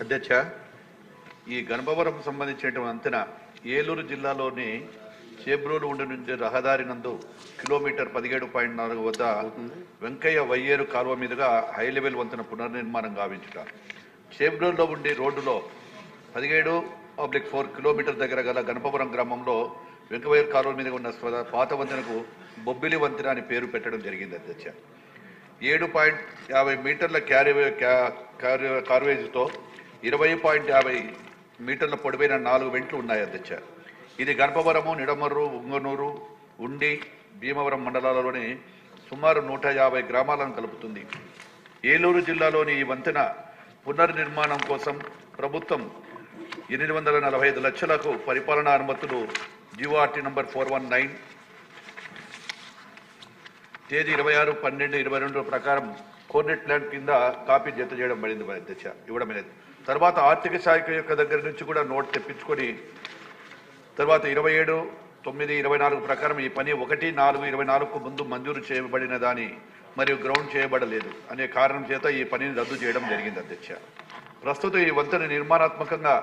అధ్యక్ష ఈ గణపవరం సంబంధించిన వంతెన ఏలూరు జిల్లాలోని చేబ్రోలు ఉండి నుంచి రహదారి నందు కిలోమీటర్ పదిహేడు పాయింట్ నాలుగు వద్ద వెంకయ్య వయ్యేరు కాలువ మీదుగా హై లెవెల్ వంతెన పునర్నిర్మాణం గావించుట. చేబ్రోల్లో ఉండి రోడ్డులో పదిహేడు పబ్లిక్ ఫోర్ కిలోమీటర్ దగ్గర గల గణపవరం గ్రామంలో వెంకవయ్యర్ కాలువ మీద ఉన్న పాత వంతెనకు బొబ్బిలి వంతెన అని పేరు పెట్టడం జరిగింది అధ్యక్ష. ఏడు పాయింట్ యాభై మీటర్ల క్యారీ కార్వేజ్తో ఇరవై పాయింట్ యాభై మీటర్ల పొడవైన నాలుగు వెంట్లు ఉన్నాయి అధ్యక్ష ఇది గణపవరము నిడమర్రు ఉంగనూరు ఉండి భీమవరం మండలాలలోని సుమారు నూట యాభై గ్రామాలను కలుపుతుంది. ఏలూరు జిల్లాలోని ఈ వంతెన పునర్నిర్మాణం కోసం ప్రభుత్వం ఎనిమిది వందల నలభై ఐదు లక్షలకు పరిపాలనా అనుమతులు GORT number four one nine తేదీ ఇరవై ఆరు పన్నెండు ఇరవై రెండు ప్రకారం కోర్నెట్ ప్లాన్ కింద కాపీ జత చేయడం పడింది మరి అధ్యక్ష ఇవ్వడం అనేది. తర్వాత ఆర్థిక శాఖ యొక్క దగ్గర నుంచి కూడా నోట్ తెప్పించుకొని తర్వాత ఇరవై ఏడు తొమ్మిది ఇరవై నాలుగు ప్రకారం ఈ పని ఒకటి నాలుగు ఇరవై నాలుగుకు ముందు మంజూరు చేయబడిన దాని మరియు గ్రౌండ్ చేయబడలేదు అనే కారణం చేత ఈ పనిని రద్దు చేయడం జరిగింది అధ్యక్ష. ప్రస్తుతం ఈ వంతెన నిర్మాణాత్మకంగా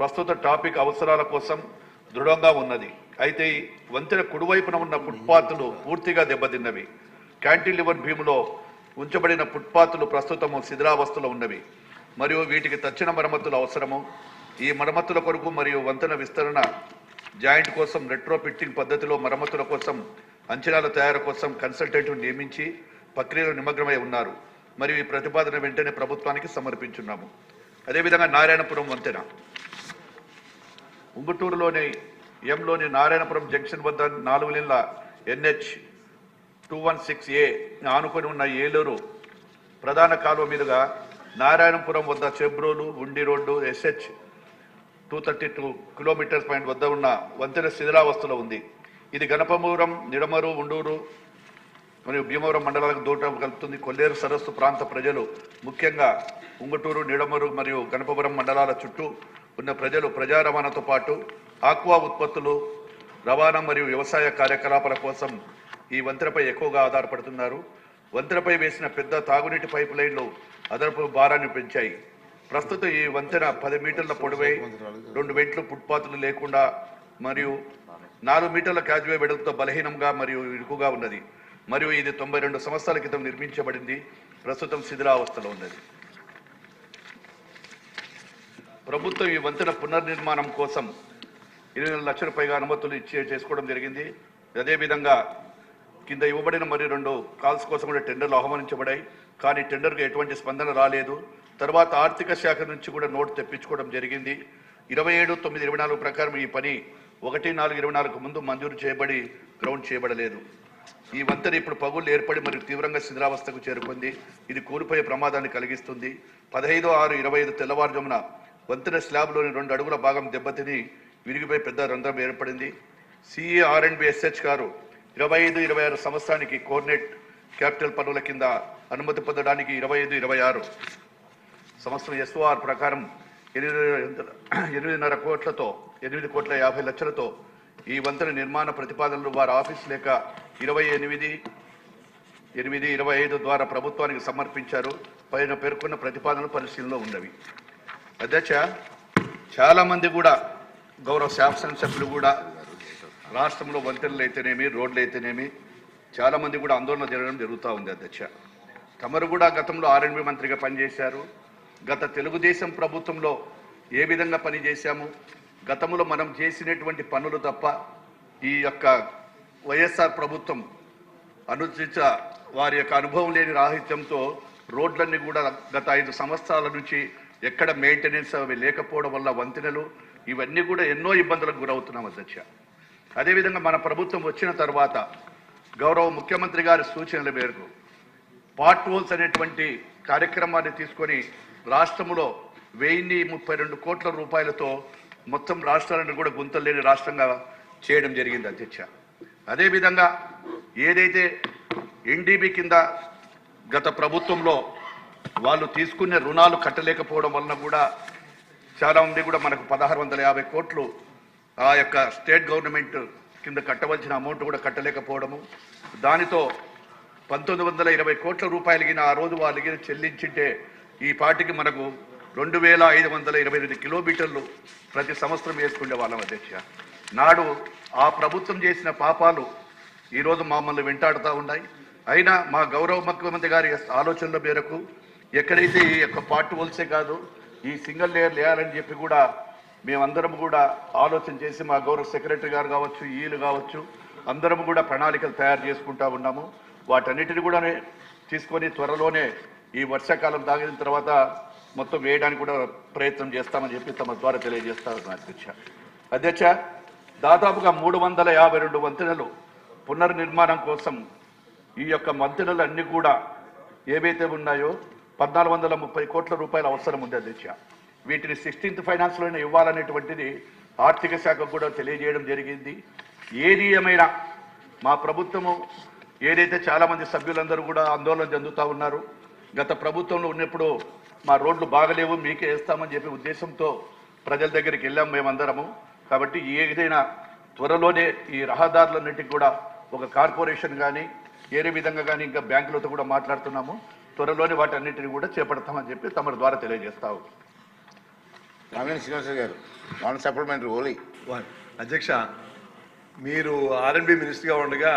ప్రస్తుత టాపిక్ అవసరాల కోసం దృఢంగా ఉన్నది. అయితే వంతెన కుడివైపున ఉన్న ఫుట్పాత్లు పూర్తిగా దెబ్బతిన్నవి. క్యాంటిలివర్ భీములో ఉంచబడిన ఫుట్పాత్లు ప్రస్తుతము శిథిలావస్థలో ఉన్నవి. మరియు వీటికి తక్షణ మరమ్మతులు అవసరము. ఈ మరమ్మతుల కొరకు మరియు వంతెన విస్తరణ జాయింట్ కోసం రెట్రో ఫిట్టింగ్ పద్ధతిలో మరమ్మతుల కోసం అంచనాల తయారు కోసం కన్సల్టెంట్ నియమించి ప్రక్రియలో నిమగ్నమై ఉన్నారు. మరియు ఈ ప్రతిపాదన వెంటనే ప్రభుత్వానికి సమర్పించున్నాము. అదేవిధంగా నారాయణపురం వంతెన. ఉంగుటూరులోని ఎంలోని నారాయణపురం జంక్షన్ వద్ద నాలుగు నెలల NH two one six A ఆనుకొని ఉన్న ఏలూరు ప్రధాన కాలువ మీదుగా నారాయణపురం వద్ద Chebrolu Undi road SH two thirty two kilometres point వద్ద ఉన్న వంతెన శిథిలావస్థలో ఉంది. ఇది గణపమూరం నిడమరు ఉండూరు మరియు భీమవరం మండలాలకు దూరం కలుపుతుంది. కొల్లేరు సరస్సు ప్రాంత ప్రజలు ముఖ్యంగా ఉంగటూరు నిడమరు మరియు గణపవరం మండలాల చుట్టూ ఉన్న ప్రజలు ప్రజా రవాణాతో పాటు ఆక్వా ఉత్పత్తులు రవాణా మరియు వ్యవసాయ కార్యకలాపాల కోసం ఈ వంతెనపై ఎక్కువగా ఆధారపడుతున్నారు. వంతెనపై వేసిన పెద్ద తాగునీటి పైపు లైన్లు అదనపు భారాన్ని పెంచాయి. ప్రస్తుతం ఈ వంతెన పది మీటర్ల పొడవై రెండు వెంట్లు ఫుట్పాత్లు లేకుండా మరియు నాలుగు మీటర్ల క్యాజ్వే వెడల్పుతో బలహీనంగా మరియు ఇరుకుగా ఉన్నది. మరియు ఇది తొంభై రెండు సంవత్సరాల క్రితం నిర్మించబడింది. ప్రస్తుతం శిథిలావస్థలో ఉన్నది. ప్రభుత్వం ఈ వంతెన పునర్నిర్మాణం కోసం ఇరవై లక్షల పైగా అనుమతులు ఇచ్చే చేసుకోవడం జరిగింది. అదేవిధంగా కింద ఇవ్వబడిన మరి రెండు కాల్స్ కోసం కూడా టెండర్లు ఆహ్వానించబడాయి. కానీ టెండర్కు ఎటువంటి స్పందన రాలేదు. తర్వాత ఆర్థిక శాఖ నుంచి కూడా నోటు తెప్పించుకోవడం జరిగింది. ఇరవై ఏడు తొమ్మిది ఇరవై నాలుగు ప్రకారం ఈ పని ఒకటి నాలుగు ఇరవై నాలుగు ముందు మంజూరు చేయబడి గ్రౌండ్ చేయబడలేదు. ఈ వంతెన ఇప్పుడు పగుళ్ళు ఏర్పడి మరియు తీవ్రంగా శిథిలావస్థకు చేరుకుంది. ఇది కూలిపోయే ప్రమాదాన్ని కలిగిస్తుంది. పదహైదు ఆరు ఇరవై ఐదు తెల్లవారుజామున వంతెన స్లాబ్లోని రెండు అడుగుల భాగం దెబ్బతిని విరిగిపోయి పెద్ద రంధ్రం ఏర్పడింది. CE R and B SH గారు ఇరవై ఐదు ఇరవై ఆరు సంవత్సరానికి కోఆర్డినేట్ క్యాపిటల్ పనుల కింద అనుమతి పొందడానికి ఇరవై ఐదు ఇరవై ఆరు సంవత్సరం ఎస్ఓఆర్ ప్రకారం ఎనిమిది ఎనిమిదిన్నర కోట్లతో ఎనిమిది కోట్ల యాభై లక్షలతో ఈ వంతెన నిర్మాణ ప్రతిపాదనలు వారి ఆఫీస్ లేక ఇరవై ఎనిమిది ఎనిమిది ఇరవై ఐదు ద్వారా ప్రభుత్వానికి సమర్పించారు. పైన పేర్కొన్న ప్రతిపాదనలు పరిశీలనలో ఉన్నవి. అధ్యక్ష చాలామంది కూడా గౌరవ శాసనసభ్యులు కూడా రాష్ట్రంలో వంతెనలు అయితేనేమి రోడ్లు అయితేనేమి చాలా మంది కూడా ఆందోళన జరగడం జరుగుతూ ఉంది అధ్యక్ష. తమరు కూడా గతంలో ఆర్ఎండ్బి మంత్రిగా పనిచేశారు. గత తెలుగుదేశం ప్రభుత్వంలో ఏ విధంగా పనిచేశాము? గతంలో మనం చేసినటువంటి పనులు తప్ప ఈ యొక్క వైఎస్ఆర్ ప్రభుత్వం అనుచిత వారి యొక్క అనుభవం లేని రాహిత్యంతో రోడ్లన్నీ కూడా గత ఐదు సంవత్సరాల నుంచి ఎక్కడ మెయింటెనెన్స్ అవి లేకపోవడం వల్ల వంతెనలు ఇవన్నీ కూడా ఎన్నో ఇబ్బందులకు గురవుతున్నాం అధ్యక్ష. అదేవిధంగా మన ప్రభుత్వం వచ్చిన తర్వాత గౌరవ ముఖ్యమంత్రి గారి సూచనల మేరకు పార్ట్ హోల్స్ అనేటువంటి కార్యక్రమాన్ని తీసుకొని రాష్ట్రంలో వెయ్యి ముప్పై రెండు కోట్ల రూపాయలతో మొత్తం రాష్ట్రాలను కూడా గుంతలు లేని రాష్ట్రంగా చేయడం జరిగింది అధ్యక్ష. అదేవిధంగా ఏదైతే ఎన్డీబీ కింద గత ప్రభుత్వంలో వాళ్ళు తీసుకునే రుణాలు కట్టలేకపోవడం వలన కూడా చాలా మంది కూడా మనకు పదహారు వందల యాభై కోట్లు ఆ యొక్క స్టేట్ గవర్నమెంట్ కింద కట్టవలసిన అమౌంట్ కూడా కట్టలేకపోవడము. దానితో పంతొమ్మిది వందల ఇరవై కోట్ల రూపాయలకి ఆ రోజు వాళ్ళకి చెల్లించింటే ఈ పార్టీకి మనకు రెండు వేల ఐదు వందల ఇరవై రెండు కిలోమీటర్లు ప్రతి సంవత్సరం వేసుకునే వాళ్ళం అధ్యక్ష. నాడు ఆ ప్రభుత్వం చేసిన పాపాలు ఈరోజు మమ్మల్ని వెంటాడుతూ ఉన్నాయి. అయినా మా గౌరవ ముఖ్యమంత్రి గారి ఆలోచనల మేరకు ఎక్కడైతే ఈ యొక్క పార్ట్ హోల్సే కాదు ఈ సింగిల్ లేయర్ లేయాలని చెప్పి కూడా మేమందరం కూడా ఆలోచన చేసి మా గౌరవ సెక్రటరీ గారు కావచ్చు ఈలు కావచ్చు అందరం కూడా ప్రణాళికలు తయారు చేసుకుంటా ఉన్నాము. వాటన్నిటిని కూడా తీసుకొని త్వరలోనే ఈ వర్షాకాలం తాగిన తర్వాత మొత్తం వేయడానికి కూడా ప్రయత్నం చేస్తామని చెప్పి తమ ద్వారా తెలియజేస్తారు అధ్యక్ష. అధ్యక్ష దాదాపుగా మూడు వందల యాభై రెండు వంతెనలు పునర్నిర్మాణం కోసం ఈ యొక్క వంతెనలు అన్నీ కూడా ఏవైతే ఉన్నాయో పద్నాలుగు వందల ముప్పై కోట్ల రూపాయల అవసరం ఉంది అధ్యక్ష. వీటిని సిక్స్టీన్త్ ఫైనాన్స్లోనే ఇవ్వాలనేటువంటిది ఆర్థిక శాఖకు కూడా తెలియజేయడం జరిగింది. ఏది ఏమైనా మా ప్రభుత్వము ఏదైతే చాలామంది సభ్యులందరూ కూడా ఆందోళన చెందుతూ ఉన్నారు గత ప్రభుత్వంలో ఉన్నప్పుడు మా రోడ్లు బాగలేవు మీకే వేస్తామని చెప్పి ఉద్దేశంతో ప్రజల దగ్గరికి వెళ్ళాం మేమందరము. కాబట్టి ఏదైనా త్వరలోనే ఈ రహదారులన్నింటికి కూడా ఒక కార్పొరేషన్ కానీ ఏరే విధంగా కానీ ఇంకా బ్యాంకులతో కూడా మాట్లాడుతున్నాము. త్వరలోనే వాటన్నిటిని కూడా చేపడతామని చెప్పి తమ ద్వారా తెలియజేస్తాము కామినేని శ్రీనివాస గారు వన్ సప్లిమెంటరీ ఓలీ? అధ్యక్ష మీరు ఆర్ఎండ్బి మినిస్టర్గా ఉండగా